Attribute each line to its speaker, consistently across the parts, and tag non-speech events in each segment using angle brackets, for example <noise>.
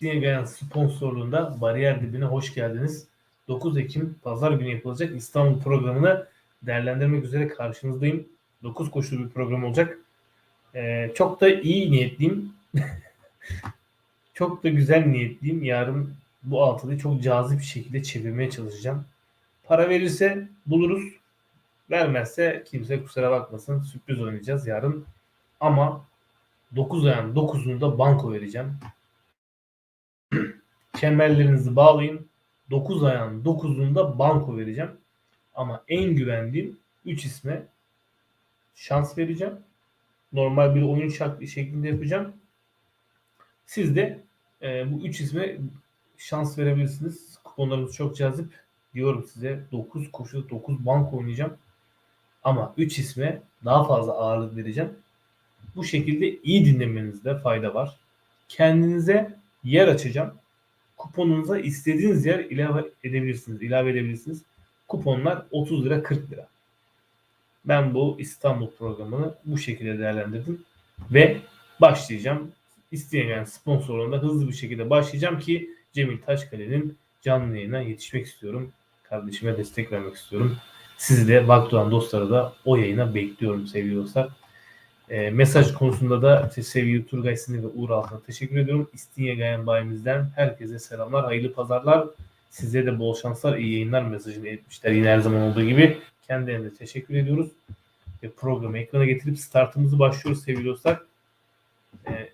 Speaker 1: Gayan sponsorluğunda Bariyer Dibi'ne hoş geldiniz. 9 Ekim Pazar günü yapılacak İstanbul programını değerlendirmek üzere karşınızdayım. 9 koşulu bir program olacak. Ee, çok da iyi niyetliyim. <laughs> çok da güzel niyetliyim. Yarın bu altılıyı çok cazip bir şekilde çevirmeye çalışacağım. Para verirse buluruz. Vermezse kimse kusura bakmasın. Sürpriz oynayacağız yarın. Ama 9 ayın 9'unda banko vereceğim. Kemerlerinizi bağlayın. 9 ayın 9'unda banko vereceğim. Ama en güvendiğim 3 isme şans vereceğim. Normal bir oyun şak- şeklinde yapacağım. Siz de e, bu 3 isme şans verebilirsiniz. Kuponlarımız çok cazip. Diyorum size 9 koşu 9 banko oynayacağım. Ama 3 isme daha fazla ağırlık vereceğim. Bu şekilde iyi dinlemenizde fayda var. Kendinize yer açacağım. Kuponunuza istediğiniz yer ilave edebilirsiniz. ilave edebilirsiniz. Kuponlar 30 lira 40 lira. Ben bu İstanbul programını bu şekilde değerlendirdim. Ve başlayacağım. İsteyen yani sponsorluğunda hızlı bir şekilde başlayacağım ki Cemil Taşkale'nin canlı yayına yetişmek istiyorum. Kardeşime destek vermek istiyorum. Sizi de Vakdoğan dostları da o yayına bekliyorum sevgili dostlar. E, mesaj konusunda da işte sevgili Turgay Sinir ve Uğur Altın'a teşekkür ediyorum. İstinye Gayen bayimizden herkese selamlar, hayırlı pazarlar. Size de bol şanslar, iyi yayınlar mesajını etmişler yine her zaman olduğu gibi. Kendilerine teşekkür ediyoruz. Ve programı ekrana getirip startımızı başlıyoruz sevgili dostlar. E,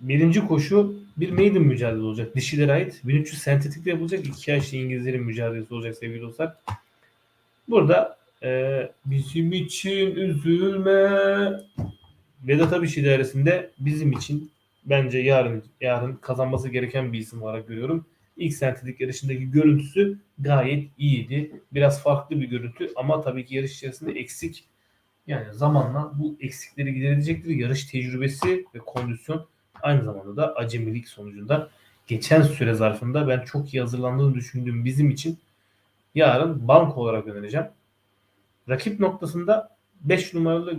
Speaker 1: birinci koşu bir maiden mücadele olacak. Dişilere ait. 1300 sentetikle yapılacak. iki yaşlı İngilizlerin mücadelesi olacak sevgili dostlar. Burada e, bizim için üzülme Vedat Abiş idaresinde bizim için bence yarın yarın kazanması gereken bir isim olarak görüyorum. İlk sentetik yarışındaki görüntüsü gayet iyiydi. Biraz farklı bir görüntü ama tabii ki yarış içerisinde eksik. Yani zamanla bu eksikleri giderilecektir. Yarış tecrübesi ve kondisyon aynı zamanda da acemilik sonucunda geçen süre zarfında ben çok iyi hazırlandığını düşündüğüm bizim için yarın banko olarak önereceğim. Rakip noktasında 5 numaralı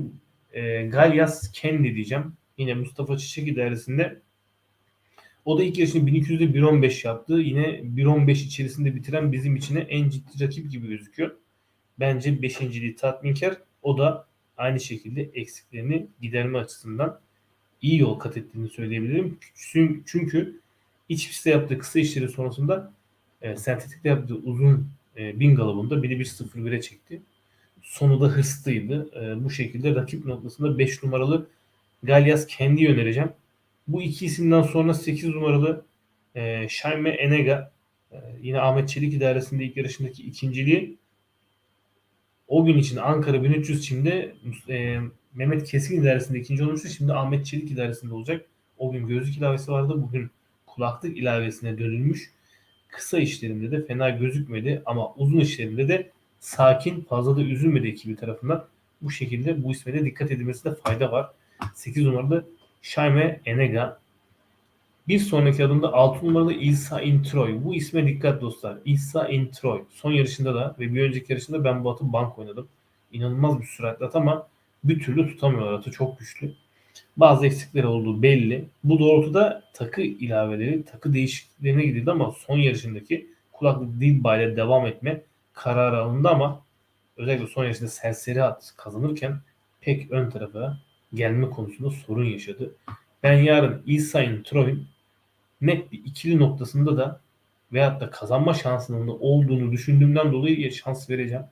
Speaker 1: e, Galyas Kendi diyeceğim. Yine Mustafa Çiçek idaresinde. O da ilk yarışını 1200'de 1.15 yaptı. Yine 1.15 içerisinde bitiren bizim içine en ciddi rakip gibi gözüküyor. Bence 5. tatminkar. O da aynı şekilde eksiklerini giderme açısından iyi yol kat ettiğini söyleyebilirim. Çünkü, iç pistte yaptığı kısa işleri sonrasında e, sentetikte yaptığı uzun e, bin galabında 1.1.01'e çekti. Sonu da hırslıydı. E, bu şekilde rakip noktasında 5 numaralı Galyas kendi önereceğim. Bu iki isimden sonra 8 numaralı e, Şayme Enega e, yine Ahmet Çelik idaresinde ilk yarışındaki ikinciliği o gün için Ankara 1300 çimde e, Mehmet Keskin idaresinde ikinci olmuştu. Şimdi Ahmet Çelik idaresinde olacak. O gün gözlük ilavesi vardı. Bugün kulaklık ilavesine dönülmüş. Kısa işlerinde de fena gözükmedi ama uzun işlerinde de sakin fazla da üzülmedi ekibi tarafından. Bu şekilde bu isme de dikkat edilmesinde fayda var. 8 numaralı Şayme Enega. Bir sonraki adımda 6 numaralı İsa Introy. Bu isme dikkat dostlar. İsa Introy. Son yarışında da ve bir önceki yarışında ben bu atı bank oynadım. İnanılmaz bir süratli at ama bir türlü tutamıyorlar atı. Çok güçlü. Bazı eksikleri olduğu belli. Bu doğrultuda takı ilaveleri, takı değişikliklerine gidildi ama son yarışındaki kulaklık Dilba ile devam etme kararı alındı ama özellikle son yarışında serseri at kazanırken pek ön tarafa gelme konusunda sorun yaşadı. Ben yarın İsa'nın Troy'un net bir ikili noktasında da veyahut da kazanma şansının da olduğunu düşündüğümden dolayı şans vereceğim.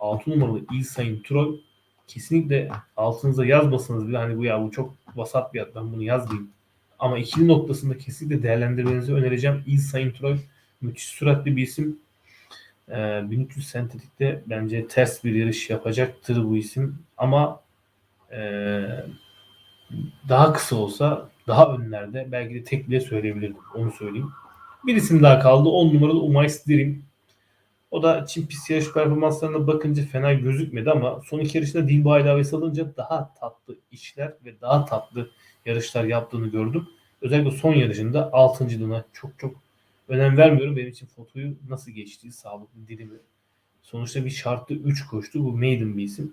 Speaker 1: 6 numaralı İsa'nın Troy kesinlikle altınıza yazmasanız bile hani bu ya bu çok vasat bir at ben bunu yazmayayım. Ama ikili noktasında kesinlikle değerlendirmenizi önereceğim. İsa'nın Troy müthiş süratli bir isim. Ee, 1300 sentetikte bence ters bir yarış yapacaktır bu isim. Ama ee, daha kısa olsa daha önlerde belki de tek bile söyleyebilirdim. Onu söyleyeyim. Bir isim daha kaldı. 10 numaralı Umays Dirim. O da Çin pist yarış performanslarına bakınca fena gözükmedi ama son iki yarışında Dilba ilavesi alınca daha tatlı işler ve daha tatlı yarışlar yaptığını gördüm. Özellikle son yarışında 6.lığına çok çok önem vermiyorum. Benim için fotoyu nasıl geçtiği, sağlıklı dilimi. Sonuçta bir şartlı 3 koştu. Bu maiden bir isim.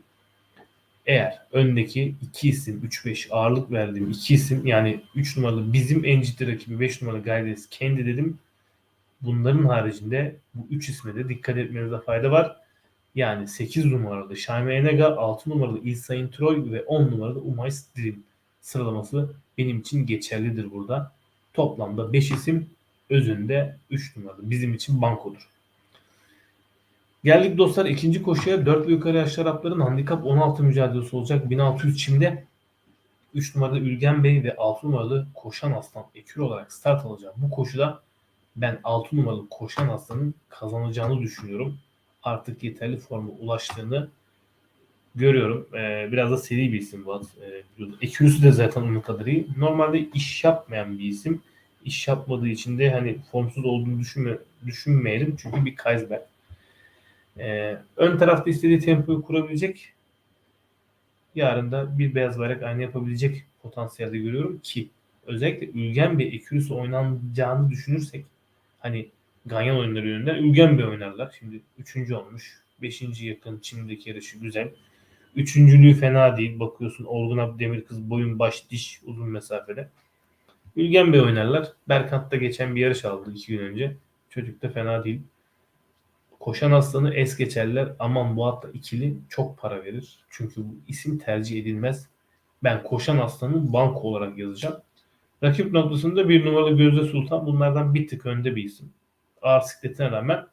Speaker 1: Eğer öndeki iki isim 3-5 ağırlık verdiğim iki isim yani 3 numaralı bizim en ciddi rakibi 5 numaralı Gaydes kendi dedim. Bunların haricinde bu 3 isme de dikkat etmenize fayda var. Yani 8 numaralı Şaime Enega, 6 numaralı İlsain Troy ve 10 numaralı Umay Dilim sıralaması benim için geçerlidir burada. Toplamda 5 isim özünde 3 numaralı bizim için bankodur. Geldik dostlar ikinci koşuya 4 ve yukarı yaş şarapların handikap 16 mücadelesi olacak. 1600 çimde 3 numaralı Ülgen Bey ve 6 numaralı Koşan Aslan ekür olarak start alacağım. Bu koşuda ben 6 numaralı Koşan Aslan'ın kazanacağını düşünüyorum. Artık yeterli forma ulaştığını görüyorum. Ee, biraz da seri bir isim bu. Ee, Ekürüsü de zaten onun kadar iyi. Normalde iş yapmayan bir isim. İş yapmadığı için de hani formsuz olduğunu düşünme, düşünmeyelim. Çünkü bir Kaysberg. Ee, ön tarafta istediği tempoyu kurabilecek. Yarın da bir beyaz bayrak aynı yapabilecek potansiyelde görüyorum ki özellikle Ülgen bir Ekürüsü oynanacağını düşünürsek hani Ganyan oyunları yönünden Ülgen bir oynarlar. Şimdi üçüncü olmuş. Beşinci yakın Çin'deki yarışı güzel. Üçüncülüğü fena değil. Bakıyorsun Olgun Abdemir kız boyun baş diş uzun mesafede. Ülgen Bey oynarlar. Berkant'ta geçen bir yarış aldı iki gün önce. Çocuk da fena değil. Koşan aslanı es geçerler. Aman bu hatta ikili çok para verir. Çünkü bu isim tercih edilmez. Ben koşan aslanı banko olarak yazacağım. Rakip noktasında bir numaralı Gözde Sultan bunlardan bir tık önde bir isim. Ağır sikletine rağmen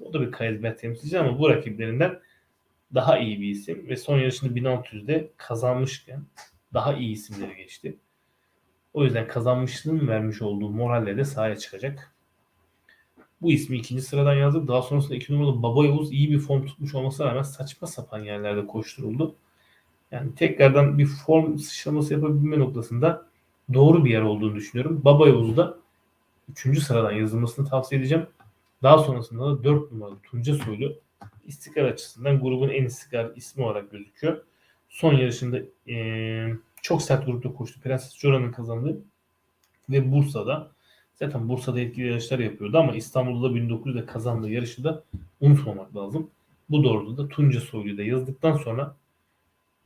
Speaker 1: o da bir Kaysberg temsilci ama bu rakiplerinden daha iyi bir isim ve son yarışını 1600'de kazanmışken daha iyi isimleri geçti. O yüzden kazanmışlığın vermiş olduğu moralle de sahaya çıkacak. Bu ismi ikinci sıradan yazdık. Daha sonrasında iki numaralı Baba Yavuz iyi bir form tutmuş olmasına rağmen saçma sapan yerlerde koşturuldu. Yani tekrardan bir form sıçraması yapabilme noktasında doğru bir yer olduğunu düşünüyorum. Baba Yavuz'u da 3. sıradan yazılmasını tavsiye edeceğim. Daha sonrasında da 4 numaralı Tunca Soylu istikrar açısından grubun en istikrar ismi olarak gözüküyor. Son yarışında e, çok sert grupta koştu. Prenses Jora'nın kazandığı ve Bursa'da zaten Bursa'da etkili yarışlar yapıyordu ama İstanbul'da da 1900'de kazandığı yarışı da unutmamak lazım. Bu doğrultuda Tunca Soylu'yu da yazdıktan sonra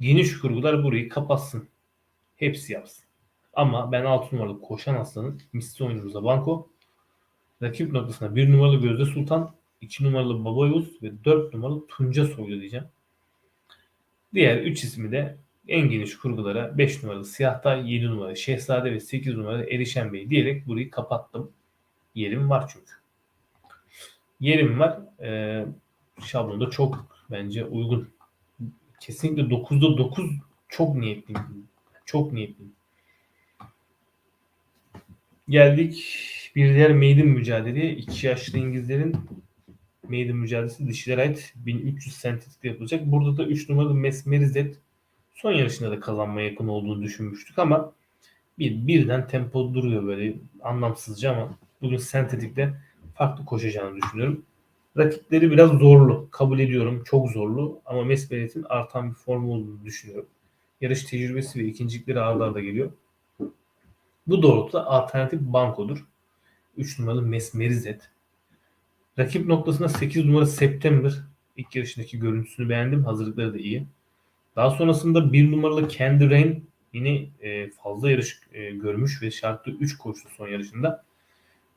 Speaker 1: geniş kurgular burayı kapatsın. Hepsi yapsın. Ama ben 6 numaralı koşan aslanın misli oyunumuza banko. Rakip noktasına 1 numaralı Gözde Sultan, 2 numaralı Baba Yavuz ve 4 numaralı Tunca Soylu diyeceğim. Diğer 3 ismi de en geniş kurgulara 5 numaralı Siyahtay, 7 numaralı Şehzade ve 8 numaralı Erişen Bey diyerek burayı kapattım. Yerim var çünkü. Yerim var. Ee, şablonda çok bence uygun. Kesinlikle 9'da 9 çok niyetliyim. Çok niyetliyim. Geldik bir diğer maiden mücadeleye. İki yaşlı İngilizlerin maiden mücadelesi dişilere ait 1300 sentetikte yapılacak. Burada da 3 numaralı Mesmerizet son yarışında da kazanmaya yakın olduğunu düşünmüştük ama bir birden tempo duruyor böyle anlamsızca ama bugün sentetikte farklı koşacağını düşünüyorum. Rakipleri biraz zorlu. Kabul ediyorum. Çok zorlu. Ama Mesmeret'in artan bir formu olduğunu düşünüyorum. Yarış tecrübesi ve ikincilikleri arda arda geliyor. Bu doğrultuda alternatif bankodur. 3 numaralı Mesmerizet. Rakip noktasında 8 numara September. İlk yarışındaki görüntüsünü beğendim. Hazırlıkları da iyi. Daha sonrasında 1 numaralı Candy Rain yine e, fazla yarış e, görmüş ve şartlı 3 koştu son yarışında.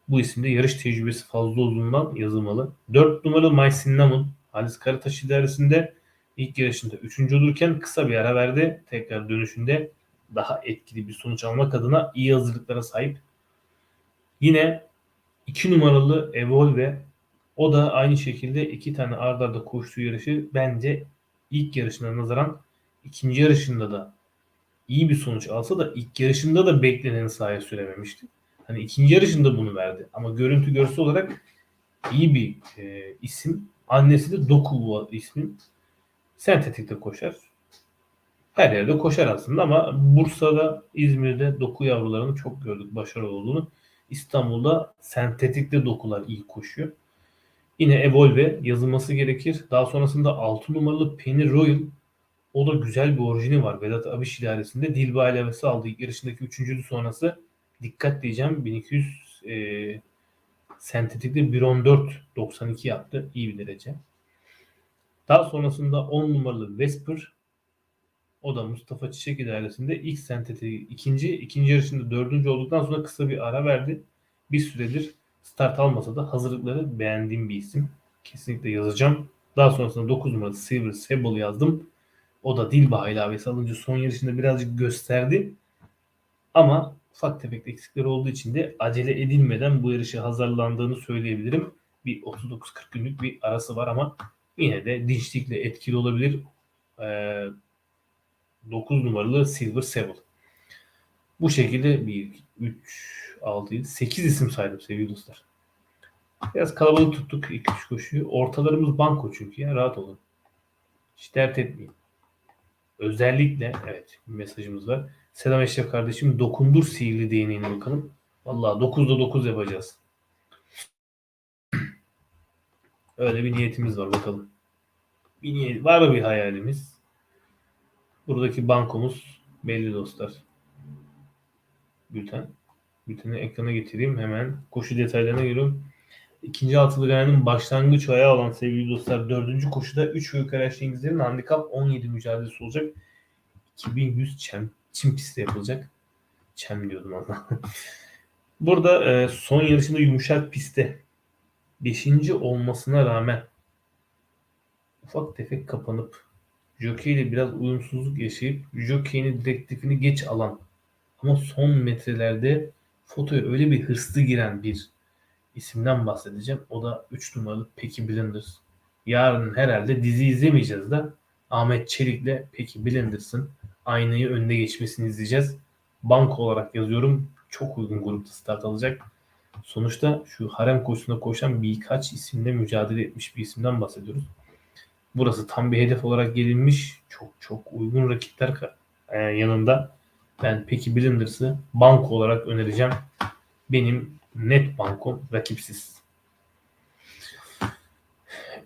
Speaker 1: Bu isimde yarış tecrübesi fazla olduğundan yazılmalı. 4 numaralı My Cinnamon Halis Karataş idaresinde ilk yarışında 3. olurken kısa bir ara verdi. Tekrar dönüşünde daha etkili bir sonuç almak adına iyi hazırlıklara sahip. Yine 2 numaralı Evolve o da aynı şekilde iki tane ardarda arda koştuğu yarışı bence ilk yarışına nazaran ikinci yarışında da iyi bir sonuç alsa da ilk yarışında da bekleneni sahaya sürememişti. Hani ikinci yarışında bunu verdi. Ama görüntü görsel olarak iyi bir e, isim. Annesi de Doku ismin. Sentetikte koşar. Her yerde koşar aslında ama Bursa'da, İzmir'de doku yavrularını çok gördük başarılı olduğunu. İstanbul'da sentetikte dokular iyi koşuyor. Yine Evolve yazılması gerekir. Daha sonrasında 6 numaralı Penny Royal o da güzel bir orijini var. Vedat Abiş idaresinde Dilba ilevesi aldı. Yarışındaki üçüncülü sonrası dikkat diyeceğim 1200 e, sentetikte 1.14 92 yaptı. İyi bir derece. Daha sonrasında 10 numaralı Vesper O da Mustafa Çiçek idaresinde ilk sentetik ikinci, ikinci yarışında dördüncü olduktan sonra kısa bir ara verdi. Bir süredir start almasa da hazırlıkları beğendiğim bir isim. Kesinlikle yazacağım. Daha sonrasında 9 numaralı Silver Sable yazdım. O da Dilba ilavesi alınca son yarışında birazcık gösterdi. Ama ufak tefek eksikleri olduğu için de acele edilmeden bu yarışa hazırlandığını söyleyebilirim. Bir 39-40 günlük bir arası var ama yine de dinçlikle etkili olabilir. Ee, 9 numaralı Silver Sable. Bu şekilde 1, 3, 6, 7, 8 isim saydım sevgili dostlar. Biraz kalabalık tuttuk 2-3 koşuyu. Ortalarımız banko çünkü ya rahat olun. Hiç dert etmeyin. Özellikle evet bir mesajımız var. Selam Eşref kardeşim dokundur sihirli değneğine bakalım. Vallahi 9'da 9 yapacağız. Öyle bir niyetimiz var bakalım. Bir niyet, var mı bir hayalimiz? Buradaki bankomuz belli dostlar. Bülten. Bülteni ekrana getireyim hemen. Koşu detaylarına giriyorum. İkinci altılı gayenin başlangıç ayağı olan sevgili dostlar dördüncü koşuda 3 ve yukarı yaşlı İngilizlerin handikap 17 mücadelesi olacak. 2100 çem, çim pistte yapılacak. Çem diyordum ama. <laughs> Burada e, son yarışında yumuşak pistte 5. olmasına rağmen ufak tefek kapanıp jockey ile biraz uyumsuzluk yaşayıp jockey'in direktifini geç alan ama son metrelerde fotoya öyle bir hırslı giren bir isimden bahsedeceğim. O da 3 numaralı Peaky Blinders. Yarın herhalde dizi izlemeyeceğiz de Ahmet Çelik'le Peaky Blinders'ın aynayı önde geçmesini izleyeceğiz. Bank olarak yazıyorum. Çok uygun grupta start alacak. Sonuçta şu harem koşusunda koşan birkaç isimle mücadele etmiş bir isimden bahsediyoruz. Burası tam bir hedef olarak gelinmiş. Çok çok uygun rakipler yanında. Ben Peaky Blinders'ı bank olarak önereceğim. Benim net bankom rakipsiz.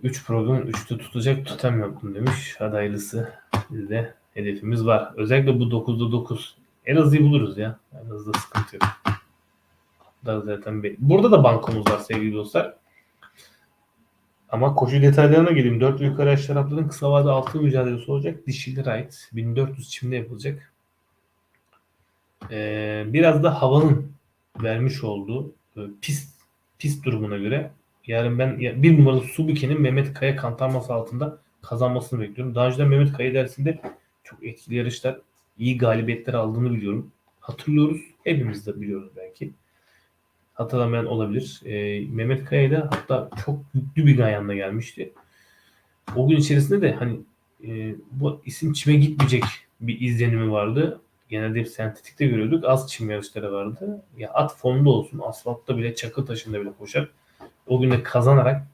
Speaker 1: 3 program 3'te tutacak tutamıyordum demiş. Hadi hayırlısı. Bizde hedefimiz var. Özellikle bu 9'da 9. En azı buluruz ya. En azı sıkıntı yok. Da zaten belli. Burada da bankomuz var sevgili dostlar. Ama koşu detaylarına geleyim. 4 ve yukarı yaş tarafların kısa vade altı mücadelesi olacak. Dişilere ait. 1400 çimde yapılacak. Ee, biraz da havanın vermiş olduğu pist pist durumuna göre yarın ben bir numaralı Subuki'nin Mehmet Kaya kantarması altında kazanmasını bekliyorum. Daha önceden Mehmet Kaya dersinde çok etkili yarışlar, iyi galibiyetler aldığını biliyorum. Hatırlıyoruz. Hepimiz de biliyoruz belki. Hatırlamayan olabilir. E, Mehmet Kaya da hatta çok yüklü bir gayanla gelmişti. O gün içerisinde de hani e, bu isim çime gitmeyecek bir izlenimi vardı. Genelde hep sentetikte görüyorduk. Az çim yarışları vardı. Ya at formda olsun. Asfaltta bile çakıl taşında bile koşar. O gün de kazanarak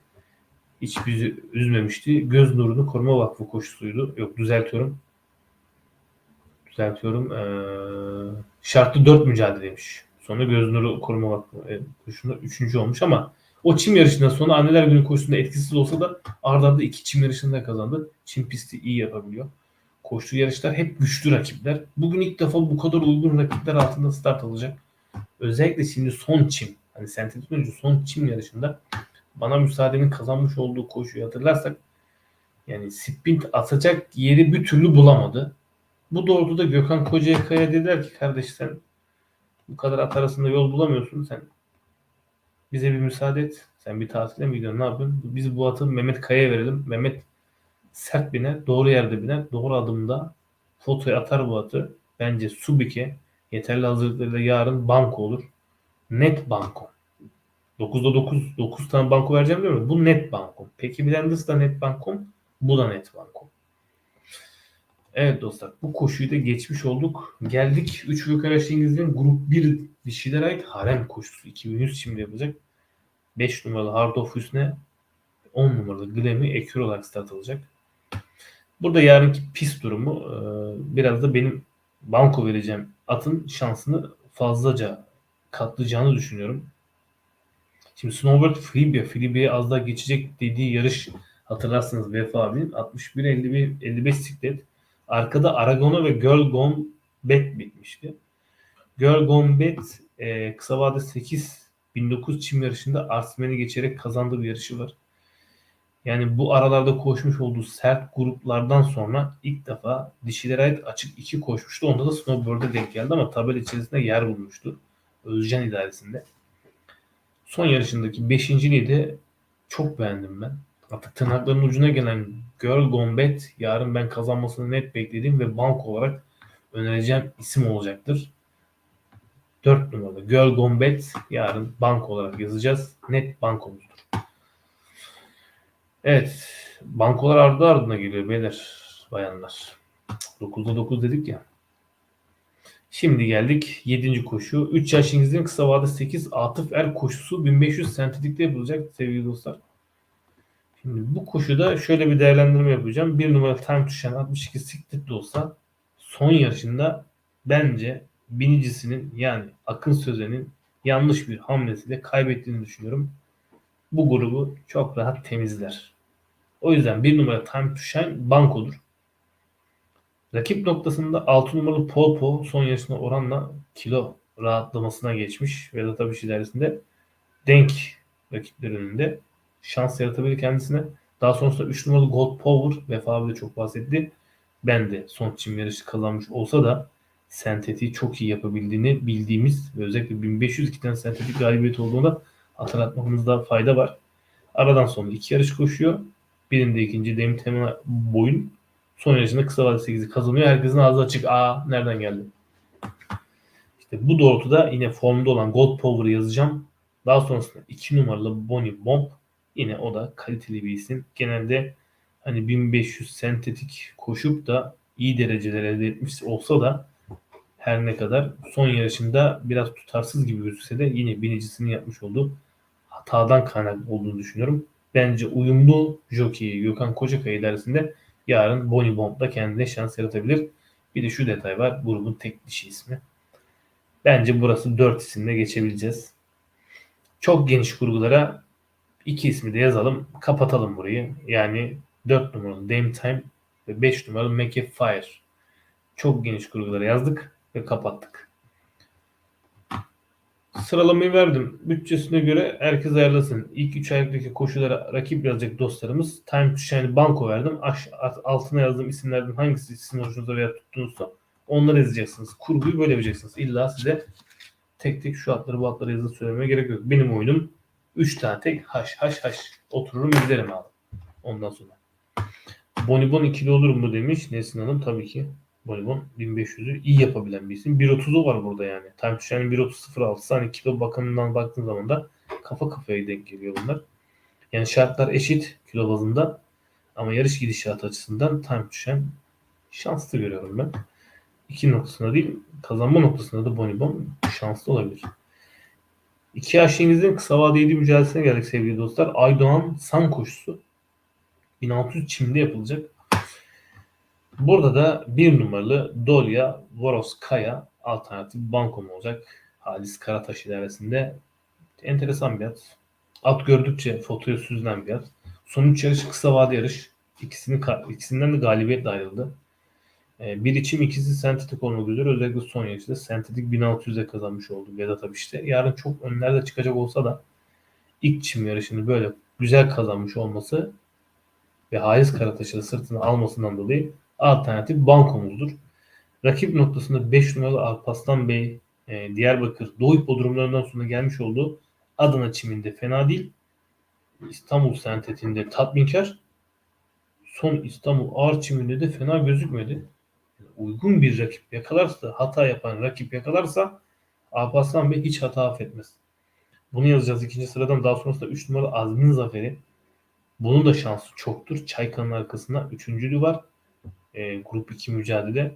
Speaker 1: hiç bizi üzmemişti. Göz nurunu koruma vakfı koşusuydu. Yok düzeltiyorum. Düzeltiyorum. Ee, şartlı 4 mücadeleymiş. Sonra göz nuru koruma vakfı e, koşusunda 3. olmuş ama o çim yarışından sonra anneler günü koşusunda etkisiz olsa da ardarda arda iki çim yarışında kazandı. Çim pisti iyi yapabiliyor koştuğu yarışlar hep güçlü rakipler. Bugün ilk defa bu kadar uygun rakipler altında start alacak. Özellikle şimdi son çim, hani sentetik önce son çim yarışında bana müsaadenin kazanmış olduğu koşuyu hatırlarsak yani sprint atacak yeri bir türlü bulamadı. Bu doğrultuda Gökhan Kocayakaya dediler ki kardeş sen bu kadar at arasında yol bulamıyorsun sen bize bir müsaade et. Sen bir tatile mi gidiyorsun ne yapıyorsun? Biz bu atı Mehmet Kaya'ya verelim. Mehmet sert biner, doğru yerde biner, doğru adımda fotoyu atar bu atı. Bence Subike yeterli hazırlıklarıyla yarın banko olur. Net banko. 9'da 9, 9 tane banko vereceğim diyor mu? Bu net banko. Peki Blenders da net banko. Bu da net banko. Evet dostlar bu koşuyu da geçmiş olduk. Geldik 3 büyük araç İngilizlerin grup 1 dişilere ait harem koşusu. 2100 şimdi yapacak. 5 numaralı Hard of Hüsne 10 numaralı Glammy ekür olarak start alacak. Burada yarınki pis durumu e, biraz da benim banko vereceğim atın şansını fazlaca katlayacağını düşünüyorum. Şimdi Snowbird Freebie, Freebie'ye az daha geçecek dediği yarış hatırlarsınız Vefa abinin 61 51 55 siklet. Arkada Aragona ve Girl Gone Bet bitmişti. Girl Gone Bet e, kısa vade 8 1900 çim yarışında Arsmen'i geçerek kazandığı bir yarışı var. Yani bu aralarda koşmuş olduğu sert gruplardan sonra ilk defa dişilere ait açık 2 koşmuştu. Onda da snowboard'a denk geldi ama tabela içerisinde yer bulmuştu. Özcan idaresinde. Son yarışındaki 5.liği de çok beğendim ben. Artık tırnakların ucuna gelen Girl Bad yarın ben kazanmasını net beklediğim ve bank olarak önereceğim isim olacaktır. 4 numaralı Girl Bad yarın bank olarak yazacağız. Net bankomuzdur. Evet. Bankolar ardı ardına geliyor beyler, bayanlar. 9'da 9 dedik ya. Şimdi geldik 7. koşu. 3 yaş İngiliz'in kısa vade 8 Atıf Er koşusu 1500 sentetikte yapılacak sevgili dostlar. Şimdi bu koşuda şöyle bir değerlendirme yapacağım. Bir numara time shine 62 siklet de olsa son yarışında bence binicisinin yani Akın Sözen'in yanlış bir hamlesiyle kaybettiğini düşünüyorum. Bu grubu çok rahat temizler. O yüzden bir numara time to shine bankodur. Rakip noktasında 6 numaralı Polpo son yarışına oranla kilo rahatlamasına geçmiş. Vedat Abiş ilerisinde denk rakipler önünde şans yaratabilir kendisine. Daha sonrasında 3 numaralı Gold Power Vefa abi de çok bahsetti. Ben de son çim yarışı kazanmış olsa da sentetiği çok iyi yapabildiğini bildiğimiz ve özellikle 1502 tane sentetik galibiyet olduğunda hatırlatmamızda fayda var. Aradan sonra iki yarış koşuyor. Birinde ikinci Demir Temel boyun. Son yarışında kısa vadeli 8'i kazanıyor. Herkesin ağzı açık. Aa nereden geldi? İşte bu doğrultuda yine formda olan Gold Power'ı yazacağım. Daha sonrasında 2 numaralı Bonnie Bomb. Yine o da kaliteli bir isim. Genelde hani 1500 sentetik koşup da iyi dereceler elde etmiş olsa da her ne kadar son yarışında biraz tutarsız gibi gözükse de yine binicisinin yapmış olduğu hatadan kaynaklı olduğunu düşünüyorum. Bence uyumlu jockey Gökhan Kocakaya ilerisinde yarın Bonnie Bomb'da kendine şans yaratabilir. Bir de şu detay var. Grubun tek dişi ismi. Bence burası 4 isimle geçebileceğiz. Çok geniş kurgulara iki ismi de yazalım. Kapatalım burayı. Yani 4 numaralı Dame Time ve 5 numaralı Make Fire. Çok geniş kurgulara yazdık ve kapattık. Sıralamayı verdim. Bütçesine göre herkes ayarlasın. İlk 3 ayaktaki koşulara rakip yazacak dostlarımız. Time to Shine Banko verdim. Aş, altına yazdığım isimlerden hangisi sizin hoşunuza veya tuttuğunuzsa onları yazacaksınız. Kurguyu böyle yapacaksınız. İlla size tek tek şu atları bu atları yazıp söylemeye gerek yok. Benim oyunum 3 tane tek haş haş haş. Otururum izlerim abi. Ondan sonra. Bonibon ikili olur mu demiş Nesin Hanım. Tabii ki. Bonibon 1500'ü iyi yapabilen bir isim. 1.30'u var burada yani. Time to Shine'in 1.30.06'sı hani kilo bakımından baktığın zaman da kafa kafaya denk geliyor bunlar. Yani şartlar eşit kilo bazında ama yarış gidişatı açısından Time to Shine şanslı görüyorum ben. İki noktasında değil kazanma noktasında da Bonibon şanslı olabilir. İki yaş İngiliz'in kısa vadeli mücadelesine geldik sevgili dostlar. Aydoğan San koşusu 1600 çimde yapılacak. Burada da bir numaralı Dolya Voroskaya alternatif bankom olacak. Halis Karataş idaresinde enteresan bir at. At gördükçe fotoya süzülen bir at. Son 3 yarış kısa vade yarış. İkisini, ikisinden de galibiyetle ayrıldı. Ee, bir içim ikisi sentetik olmak üzere özellikle son yarışta sentetik 1600'e kazanmış oldu Vedat Abiş'te. Yarın çok önlerde çıkacak olsa da ilk çim yarışını böyle güzel kazanmış olması ve Halis Karataş'ı sırtına almasından dolayı alternatif bankomuzdur. Rakip noktasında 5 numaralı Alpaslan Bey e, Diyarbakır Doğu hipodromlarından sonra gelmiş olduğu Adana çiminde fena değil. İstanbul sentetinde tatminkar. Son İstanbul ağır çiminde de fena gözükmedi. Uygun bir rakip yakalarsa, hata yapan rakip yakalarsa Alpaslan Bey hiç hata affetmez. Bunu yazacağız ikinci sıradan. Daha sonrasında 3 numaralı Azmin Zaferi. Bunun da şansı çoktur. Çaykan'ın arkasında üçüncülü var e, grup 2 mücadele.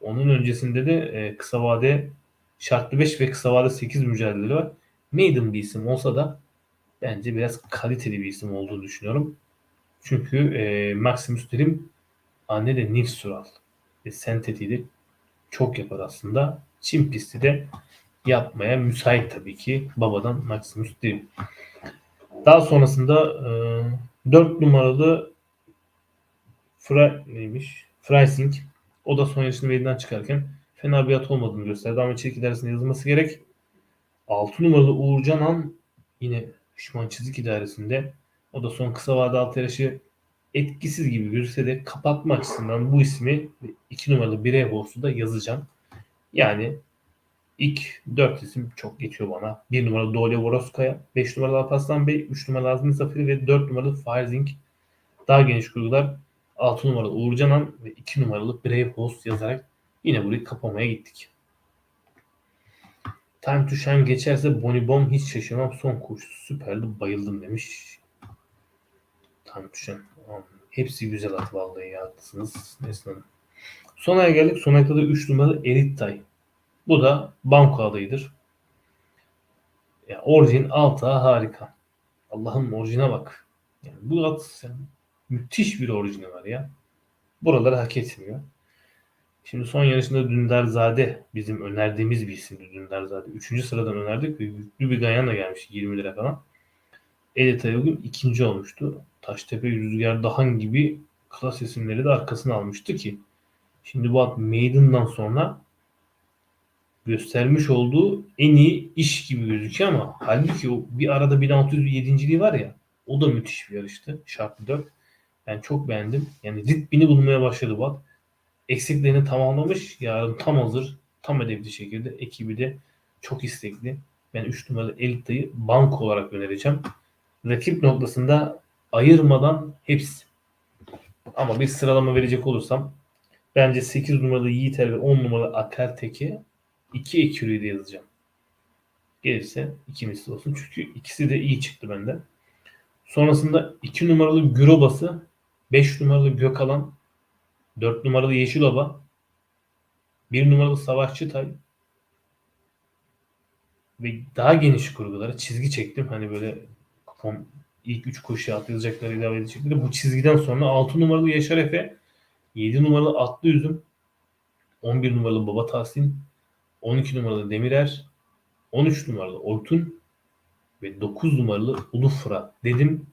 Speaker 1: Onun öncesinde de e, kısa vade şartlı 5 ve kısa vade 8 mücadele var. Maiden bir isim olsa da bence biraz kaliteli bir isim olduğunu düşünüyorum. Çünkü e, Maximus Dream anne de Nils Sural ve sentetiği de çok yapar aslında. Çim pisti de yapmaya müsait tabii ki babadan Maximus Dream. Daha sonrasında e, 4 numaralı Fra neymiş? Freising o da son yarışını meydan çıkarken fena bir at olmadığını gösterdi ama çelik idaresinde yazılması gerek. 6 numaralı Uğurcan Han yine Şişman Çizik idaresinde O da son kısa vade altı yarışı etkisiz gibi gözükse de kapatma açısından bu ismi 2 numaralı Birey da yazacağım. Yani ilk 4 isim çok geçiyor bana. 1 numaralı Dole Voroskaya, 5 numaralı Alparslan Bey, 3 numaralı Azmi Zafiri ve 4 numaralı Firzing. Daha geniş kurgular 6 numaralı Uğur Canan ve 2 numaralı Brave Horse yazarak yine burayı kapamaya gittik. Time to Shine geçerse Bonibon hiç şaşırmam. Son koşusu süperdi. Bayıldım demiş. Time to Shine. Hepsi güzel at vallahi ya. Haklısınız. Neslihan Hanım. Geldik. Son ayda da 3 numaralı Erittay. Bu da banko adayıdır. Ya orijin alta harika. Allah'ım orijine bak. Yani bu at yani müthiş bir orijini var ya. Buraları hak etmiyor. Şimdi son yarışında Dündarzade bizim önerdiğimiz bir isimdi Dündarzade. Üçüncü sıradan önerdik ve yüklü bir Gayana gelmiş 20 lira falan. Edith Ayog'un ikinci olmuştu. Taştepe Rüzgar Dahan gibi klas isimleri de arkasına almıştı ki. Şimdi bu at Maiden'dan sonra göstermiş olduğu en iyi iş gibi gözüküyor ama halbuki o bir arada 1607. var ya o da müthiş bir yarıştı. Şartlı 4. Ben çok beğendim. Yani ritmini bulmaya başladı at. Eksiklerini tamamlamış. Yarın tam hazır. Tam hedefli şekilde. Ekibi de çok istekli. Ben 3 numaralı Elita'yı bank olarak önereceğim. Rakip noktasında ayırmadan hepsi. Ama bir sıralama verecek olursam bence 8 numaralı Yiğiter ve 10 numaralı Akartek'e 2 ekürüyü de yazacağım. Gelirse ikimiz olsun. Çünkü ikisi de iyi çıktı benden. Sonrasında 2 numaralı Gürobası, 5 numaralı Gökalan, 4 numaralı Yeşilova, 1 numaralı Savaşçı Tay ve daha geniş kurgulara çizgi çektim. Hani böyle ilk 3 koşuya atlayacakları ilave edecekleri. Bu çizgiden sonra 6 numaralı Yaşar Efe, 7 numaralı Atlı Üzüm, 11 numaralı Baba Tahsin, 12 numaralı Demirer, 13 numaralı Ortun ve 9 numaralı Ulufra dedim.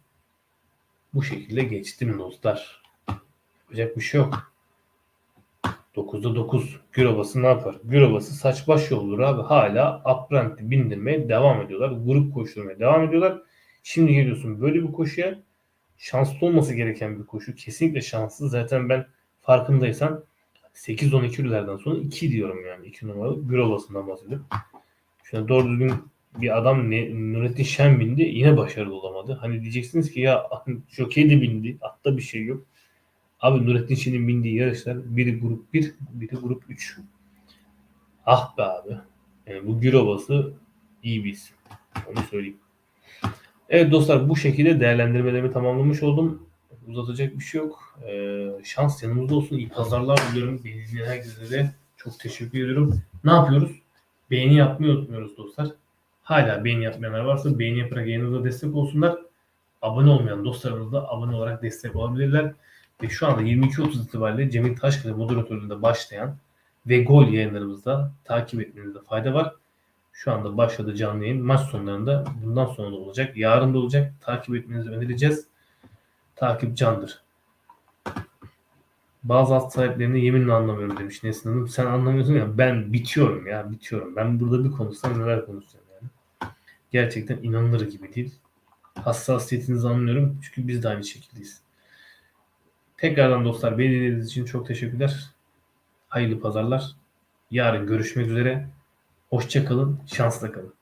Speaker 1: Bu şekilde geçtim dostlar. Yapacak bir şey yok. 9'da 9. Gürobası ne yapar? Gürobası saç baş yoldur abi. Hala Aprant'i bindirmeye devam ediyorlar. Grup koşturmaya devam ediyorlar. Şimdi geliyorsun böyle bir koşuya şanslı olması gereken bir koşu. Kesinlikle şanslı. Zaten ben farkındaysan 8-12 ürülerden sonra 2 diyorum yani. 2 numaralı Gürobası'ndan bahsediyorum. Şuna doğru düzgün bir adam ne, Nurettin Şen bindi yine başarılı olamadı. Hani diyeceksiniz ki ya <laughs> Jockey de bindi. Atta bir şey yok. Abi Nurettin Şen'in bindiği yarışlar biri grup 1, biri grup 3. Ah be abi. Yani bu Gürobası iyi bir isim. Onu söyleyeyim. Evet dostlar bu şekilde değerlendirmelerimi tamamlamış oldum. Uzatacak bir şey yok. Ee, şans yanımızda olsun. İyi pazarlar diliyorum. Beni herkese de çok teşekkür ediyorum. Ne yapıyoruz? Beğeni yapmayı unutmuyoruz dostlar. Hala beğeni yapmayanlar varsa beğeni yaparak yayınımıza destek olsunlar. Abone olmayan dostlarımız da abone olarak destek olabilirler. Ve şu anda 22.30 itibariyle Cemil Taşkale moderatörlüğünde başlayan ve gol yayınlarımızda takip etmenizde fayda var. Şu anda başladı canlı yayın. Maç sonlarında bundan sonra da olacak. Yarın da olacak. Takip etmenizi önereceğiz. Takip candır. Bazı alt sahiplerini yeminle anlamıyorum demiş Nesin Hanım. Sen anlamıyorsun ya ben bitiyorum ya bitiyorum. Ben burada bir konuşsam neler konuşacağım. Gerçekten inanılır gibi değil. Hassasiyetinizi anlıyorum. Çünkü biz de aynı şekildeyiz. Tekrardan dostlar beni dinlediğiniz için çok teşekkürler. Hayırlı pazarlar. Yarın görüşmek üzere. Hoşçakalın. Şansla kalın.